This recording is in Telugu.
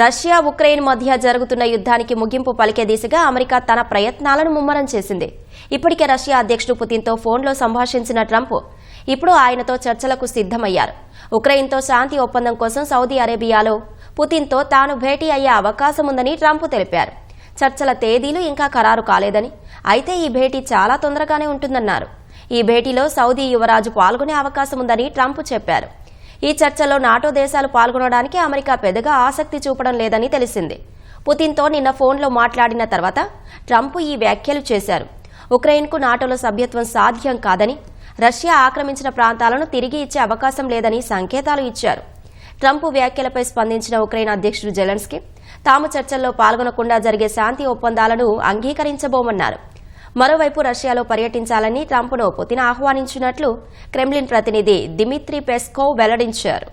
రష్యా ఉక్రెయిన్ మధ్య జరుగుతున్న యుద్ధానికి ముగింపు పలికే దిశగా అమెరికా తన ప్రయత్నాలను ముమ్మరం చేసింది. ఇప్పటికే రష్యా అధ్యక్షుడు పుతిన్తో ఫోన్లో సంభాషించిన ట్రంప్ ఇప్పుడు ఆయనతో చర్చలకు సిద్ధమయ్యారు. ఉక్రెయిన్తో శాంతి ఒప్పందం కోసం సౌదీ అరేబియాలో పుతిన్తో తాను భేటీ అయ్యే అవకాశం ఉందని ట్రంప్ తెలిపారు. చర్చల తేదీలు ఇంకా ఖరారు కాలేదని అయితే ఈ భేటీ చాలా తొందరగానే ఉంటుందన్నారు. ఈ భేటీలో సౌదీ యువరాజు పాల్గొనే అవకాశం ఉందని ట్రంప్ చెప్పారు. ఈ చర్చలో నాటో దేశాలు పాల్గొనడానికి అమెరికా పెద్దగా ఆసక్తి చూపడం లేదని తెలిసింది. పుతిన్తో నిన్న ఫోన్లో మాట్లాడిన తర్వాత ట్రంప్ ఈ వ్యాఖ్యలు చేశారు. ఉక్రెయిన్కు నాటోలో సభ్యత్వం సాధ్యం కాదని రష్యా ఆక్రమించిన ప్రాంతాలను తిరిగి ఇచ్చే అవకాశం లేదని సంకేతాలు ఇచ్చారు. ట్రంప్ వ్యాఖ్యలపై స్పందించిన ఉక్రెయిన్ అధ్యక్షుడు జెలెన్స్కీ తాము చర్చల్లో పాల్గొనకుండా జరిగే శాంతి ఒప్పందాలను అంగీకరించబోమన్నారు. మరోవైపు రష్యాలో పర్యటించాలని ట్రంప్ను పుతిన్ ఆహ్వానించినట్లు క్రెమ్లిన్ ప్రతినిధి దిమిత్రి పెస్కోవ్ వెల్లడించారు.